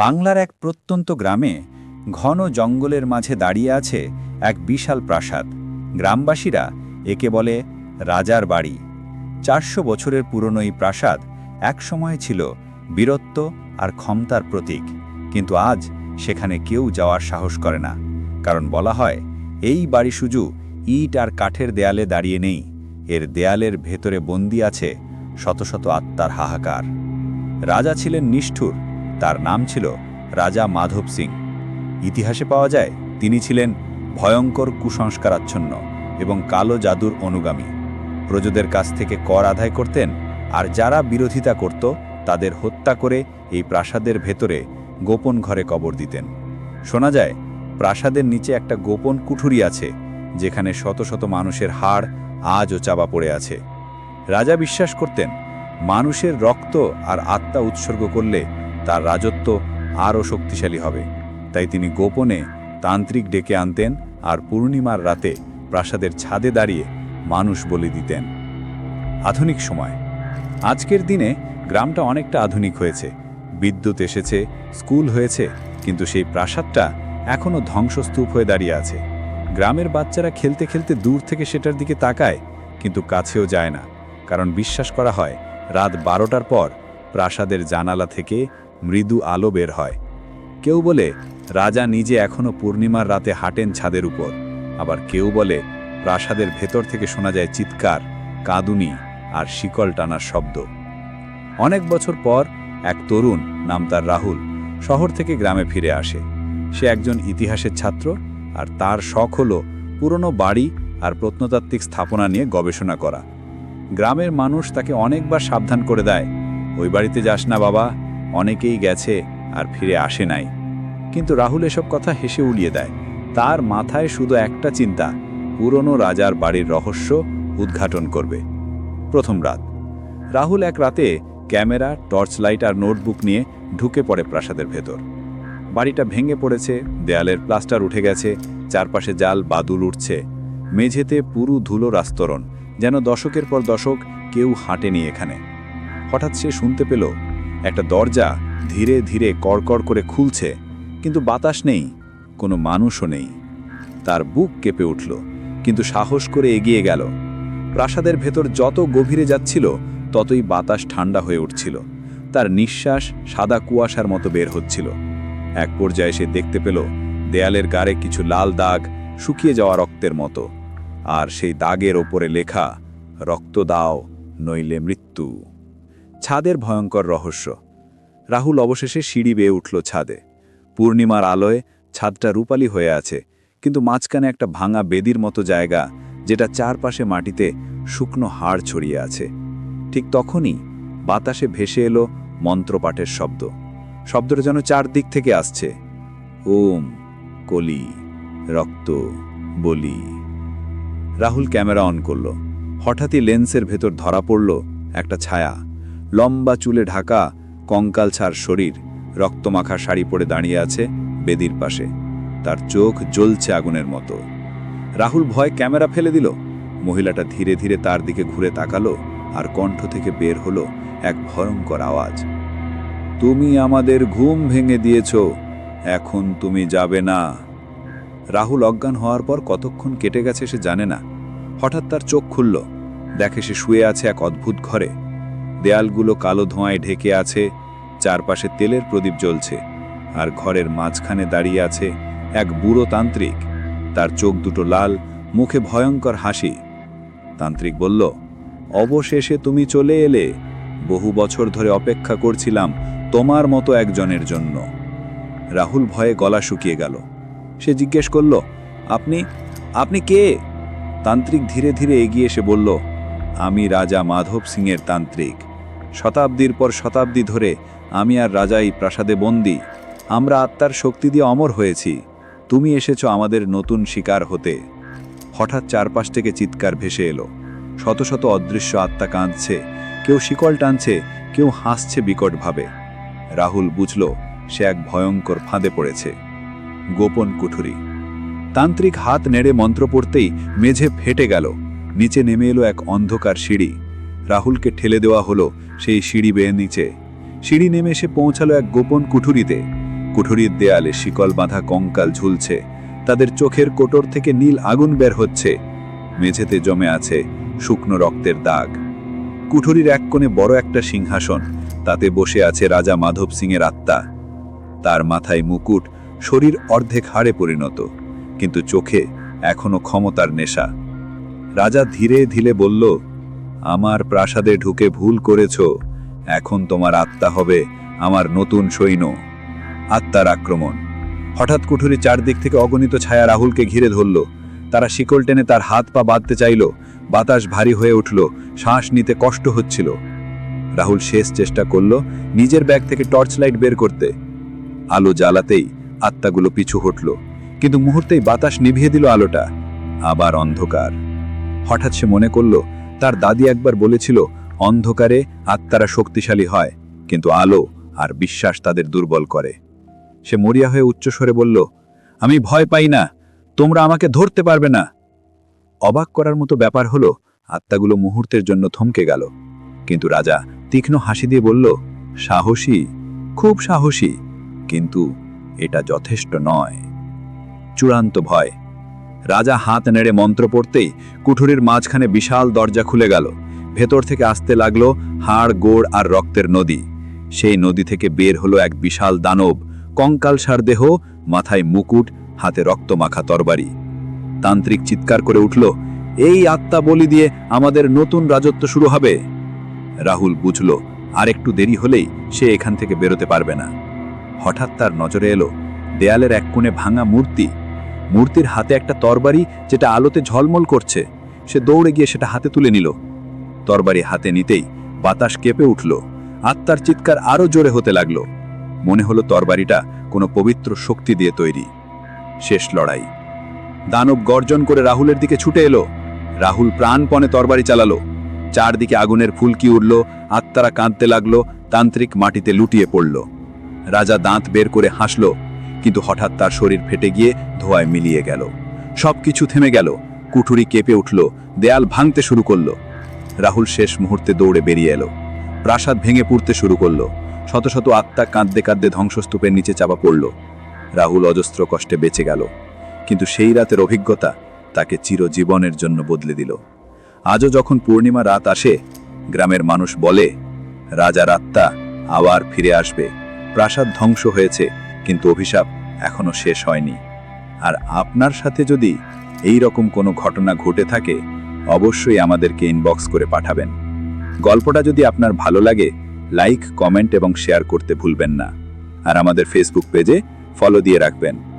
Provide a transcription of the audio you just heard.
বাংলার এক প্রত্যন্ত গ্রামে ঘন জঙ্গলের মাঝে দাঁড়িয়ে আছে এক বিশাল প্রাসাদ। গ্রামবাসীরা একে বলে রাজার বাড়ি। চারশো বছরের পুরনো এই প্রাসাদ একসময় ছিল বীরত্ব আর ক্ষমতার প্রতীক, কিন্তু আজ সেখানে কেউ যাওয়ার সাহস করে না। কারণ বলা হয়, এই বাড়ি শুধু ইট আর কাঠের দেয়ালে দাঁড়িয়ে নেই, এর দেয়ালের ভেতরে বন্দি আছে শত শত আত্মার হাহাকার। রাজা ছিলেন নিষ্ঠুর তার নাম ছিল রাজা মাধব সিং। ইতিহাসে পাওয়া যায় তিনি ছিলেন ভয়ঙ্কর কুসংস্কারাচ্ছন্ন এবং কালো জাদুর অনুগামী। প্রজদের কাছ থেকে কর আদায় করতেন আর যারা বিরোধিতা করত তাদের হত্যা করে এই প্রাসাদের ভেতরে গোপন ঘরে কবর দিতেন। শোনা যায়, প্রাসাদের নিচে একটা গোপন কুঠুরি আছে, যেখানে শত শত মানুষের হাড় আজও চাপা পড়ে আছে। রাজা বিশ্বাস করতেন, মানুষের রক্ত আর আত্মা উৎসর্গ করলে তার রাজত্ব আরও শক্তিশালী হবে। তাই তিনি গোপনে তান্ত্রিক ডেকে আনতেন আর পূর্ণিমার রাতে প্রাসাদের ছাদে দাঁড়িয়ে মানুষ বলি দিতেন। আধুনিক সময়। আজকের দিনে গ্রামটা অনেকটা আধুনিক হয়েছে। বিদ্যুৎ এসেছে, স্কুল হয়েছে, কিন্তু সেই প্রাসাদটা এখনও ধ্বংসস্তূপ হয়ে দাঁড়িয়ে আছে। গ্রামের বাচ্চারা খেলতে খেলতে দূর থেকে সেটার দিকে তাকায়, কিন্তু কাছেও যায় না। কারণ বিশ্বাস করা হয়, রাত বারোটার পর প্রাসাদের জানালা থেকে মৃদু আলো বের হয়। কেউ বলে, রাজা নিজে এখনও পূর্ণিমার রাতে হাঁটেন ছাদের উপর। আবার কেউ বলে, প্রাসাদের ভেতর থেকে শোনা যায় চিৎকার, কাঁদুনি আর শিকল টানার শব্দ। অনেক বছর পর এক তরুণ, নাম তার রাহুল, শহর থেকে গ্রামে ফিরে আসে। সে একজন ইতিহাসের ছাত্র আর তার শখ হল পুরনো বাড়ি আর প্রত্নতাত্ত্বিক স্থাপনা নিয়ে গবেষণা করা। গ্রামের মানুষ তাকে অনেকবার সাবধান করে দেয়, ওই বাড়িতে যাস না বাবা অনেকেই গেছে আর ফিরে আসে নাই। কিন্তু রাহুল এসব কথা হেসে উড়িয়ে দেয়। তার মাথায় শুধু একটা চিন্তা, পুরনো রাজার বাড়ির রহস্য উদ্ঘাটন করবে। প্রথম রাত। রাহুল এক রাতে ক্যামেরা টর্চ লাইট আর নোটবুক নিয়ে ঢুকে পড়ে প্রাসাদের ভেতর। বাড়িটা ভেঙে পড়েছে, দেয়ালের প্লাস্টার উঠে গেছে, চারপাশে জাল, বাদুল উঠছে মেঝেতে পুরু ধুলো রাস্তরণ, যেন দশকের পর দশক কেউ হাঁটেনি এখানে। হঠাৎ সে শুনতে পেল একটা দরজা ধীরে ধীরে কড়কড় করে খুলছে, কিন্তু বাতাস নেই, কোনো মানুষও নেই। তার বুক কেঁপে উঠল, কিন্তু সাহস করে এগিয়ে গেল। প্রাসাদের ভেতর যত গভীরে যাচ্ছিল, ততই বাতাস ঠান্ডা হয়ে উঠছিল। তার নিঃশ্বাস সাদা কুয়াশার মতো বের হচ্ছিল। এক পর্যায়ে সে দেখতে পেল, দেয়ালের গায়ে কিছু লাল দাগ শুকিয়ে যাওয়া রক্তের মতো। আর সেই দাগের ওপরে লেখা, রক্ত দাও, নইলে মৃত্যু। ছাদের ভয়ঙ্কর রহস্য। রাহুল অবশেষে সিঁড়ি বেয়ে উঠল ছাদে। পূর্ণিমার আলোয় ছাদটা রূপালি হয়ে আছে, কিন্তু মাঝখানে একটা ভাঙা বেদির মতো জায়গা যেটা চারপাশে মাটিতে শুকনো হাড় ছড়িয়ে আছে। ঠিক তখনই বাতাসে ভেসে এলো মন্ত্রপাঠের শব্দ। শব্দটা যেন চারদিক থেকে আসছে। ওম, কলি, রক্ত, বলি। রাহুল ক্যামেরা অন করল। হঠাৎই লেন্সের ভেতর ধরা পড়ল একটা ছায়া। লম্বা চুলে ঢাকা, কঙ্কাল ছাড় শরীর, রক্তমাখা শাড়ি পরে দাঁড়িয়ে আছে বেদির পাশে। তার চোখ জ্বলছে আগুনের মতো। রাহুল ভয় ক্যামেরা ফেলে দিল। মহিলাটা ধীরে ধীরে তার দিকে ঘুরে তাকালো আর কণ্ঠ থেকে বের হলো এক ভয়ঙ্কর আওয়াজ। তুমি আমাদের ঘুম ভেঙে দিয়েছ, এখন তুমি যাবে না। রাহুল অজ্ঞান হওয়ার পর কতক্ষণ কেটে গেছে সে জানে না। হঠাৎ তার চোখ খুলল। দেখে সে শুয়ে আছে এক অদ্ভুত ঘরে। দেয়ালগুলো কালো ধোঁয়ায় ঢেকে আছে, চারপাশে তেলের প্রদীপ জ্বলছে, আর ঘরের মাঝখানে দাঁড়িয়ে আছে এক বুড়ো তান্ত্রিক। তার চোখ দুটো লাল, মুখে ভয়ঙ্কর হাসি। তান্ত্রিক বলল, অবশেষে তুমি চলে এলে। বহু বছর ধরে অপেক্ষা করছিলাম তোমার মতো একজনের জন্য। রাহুল ভয়ে গলা শুকিয়ে গেল। সে জিজ্ঞেস করল, আপনি আপনি কে? তান্ত্রিক ধীরে ধীরে এগিয়ে এসে বলল, আমি রাজা মাধব সিংয়ের তান্ত্রিক। শতাব্দীর পর শতাব্দী ধরে আমি আর রাজাই প্রাসাদে বন্দী। আমরা আত্মার শক্তি দিয়ে অমর হয়েছি। তুমি এসেছ আমাদের নতুন শিকার হতে। হঠাৎ চারপাশ থেকে চিৎকার ভেসে এলো। শত শত অদৃশ্য আত্মা কাঁদছে। কেউ শিকল টানছে, কেউ হাসছে বিকটভাবে। রাহুল বুঝল, সে এক ভয়ঙ্কর ফাঁদে পড়েছে। গোপন কুঠুরি। তান্ত্রিক হাত নেড়ে মন্ত্র পড়তেই মেঝে ফেটে গেল। নিচে নেমে এলো এক অন্ধকার সিঁড়ি। রাহুলকে ঠেলে দেওয়া হলো সেই সিঁড়ি বেয়ে নিচে। সিঁড়ি নেমে এসে পৌঁছালো এক গোপন কুঠুরিতে। কুঠুরির দেয়ালে শিকল বাঁধা কঙ্কাল ঝুলছে। তাদের চোখের কোটর থেকে নীল আগুন বের হচ্ছে। মেঝেতে জমে আছে শুকনো রক্তের দাগ। কুঠুরির এক কোণে বড় একটা সিংহাসন। তাতে বসে আছে রাজা মাধব সিংয়ের আত্মা। তার মাথায় মুকুট, শরীর অর্ধেক হাড়ে পরিণত। কিন্তু চোখে এখনও ক্ষমতার নেশা। রাজা ধীরে ধীরে বলল আমার প্রাসাদে ঢুকে ভুল করেছ। এখন তোমার আত্মা হবে আমার নতুন সৈন্য। আত্মার আক্রমণ। হঠাৎ কুঠুরি চারদিক থেকে অগণিত ছায়া রাহুলকে ঘিরে ধরল। তারা শিকল টেনে তার হাত পা বাঁধতে চাইল। বাতাস ভারী হয়ে উঠল। শ্বাস নিতে কষ্ট হচ্ছিল। রাহুল শেষ চেষ্টা করল নিজের ব্যাগ থেকে টর্চ লাইট বের করতে। আলো জ্বালাতেই আত্মাগুলো পিছু হটল। কিন্তু মুহূর্তেই বাতাস নিভিয়ে দিল আলোটা। আবার অন্ধকার। হঠাৎ সে মনে করল তার দাদি একবার বলেছিল, অন্ধকারে আত্মারা শক্তিশালী হয়, কিন্তু আলো আর বিশ্বাস তাদের দুর্বল করে। সে মরিয়া হয়ে উচ্চস্বরে বলল, আমি ভয় পাই না, তোমরা আমাকে ধরতে পারবে না। অবাক করার মতো ব্যাপার হলো, আত্মাগুলো মুহূর্তের জন্য থমকে গেল। কিন্তু রাজা তীক্ষ্ণ হাসি দিয়ে বলল, সাহসী, খুব সাহসী, কিন্তু এটা যথেষ্ট নয়। চূড়ান্ত ভয় রাজা হাত নেড়ে মন্ত্র পড়তেই কুঠুরির মাঝখানে বিশাল দরজা খুলে গেল। ভেতর থেকে আসতে লাগল হাড়, গোড় আর রক্তের নদী। সেই নদী থেকে বের হলো এক বিশাল দানব। কঙ্কালসার দেহ, মাথায় মুকুট, হাতে রক্তমাখা তরবারি। তান্ত্রিক চিৎকার করে উঠল, এই আত্মা বলি দিয়ে আমাদের নতুন রাজত্ব শুরু হবে? রাহুল বুঝল আর একটু দেরি হলেই সে এখান থেকে বেরোতে পারবে না। হঠাৎ তার নজরে এলো, দেয়ালের এক কোণে ভাঙা মূর্তি। মূর্তির হাতে একটা তরবারি যেটা আলোতে ঝলমল করছে। সে দৌড়ে গিয়ে সেটা হাতে তুলে নিল। তরবারি হাতে নিতেই বাতাস কেঁপে উঠল। আত্মার চিৎকার আরও জোরে হতে লাগল। মনে হলো তরবারিটা কোনো পবিত্র শক্তি দিয়ে তৈরি। শেষ লড়াই। দানব গর্জন করে রাহুলের দিকে ছুটে এলো। রাহুল প্রাণপণে তরবারি চালালো। চারদিকে আগুনের ফুলকি উঠল আত্মারা কাঁদতে লাগল, তান্ত্রিক মাটিতে লুটিয়ে পড়ল। রাজা দাঁত বের করে হাসল। কিন্তু হঠাৎ তার শরীর ফেটে গিয়ে ধোয়ায় মিলিয়ে গেল। সবকিছু থেমে গেল। কুঠুরি কেঁপে উঠল। দেয়াল ভাঙতে শুরু করল। রাহুল শেষ মুহূর্তে দৌড়ে বেরিয়ে এলো। প্রাসাদ ভেঙে পুড়তে শুরু করল। শত শত আত্মা কাঁদতে কাঁদতে ধ্বংসস্তূপের নিচে চাপা পড়ল। রাহুল অজস্র কষ্টে বেঁচে গেল। কিন্তু সেই রাতের অভিজ্ঞতা তাকে চিরজীবনের জন্য বদলে দিল। আজও যখন পূর্ণিমা রাত আসে, গ্রামের মানুষ বলে, রাজার আত্মা আবার ফিরে আসবে। প্রাসাদ ধ্বংস হয়েছে। কিন্তু অভিশাপ এখনও শেষ হয়নি। আর আপনার সাথে যদি এই রকম কোনো ঘটনা ঘটে থাকে, অবশ্যই আমাদেরকে ইনবক্স করে পাঠাবেন। গল্পটা যদি আপনার ভালো লাগে লাইক কমেন্ট এবং শেয়ার করতে ভুলবেন না। আর আমাদের ফেসবুক পেজে ফলো দিয়ে রাখবেন।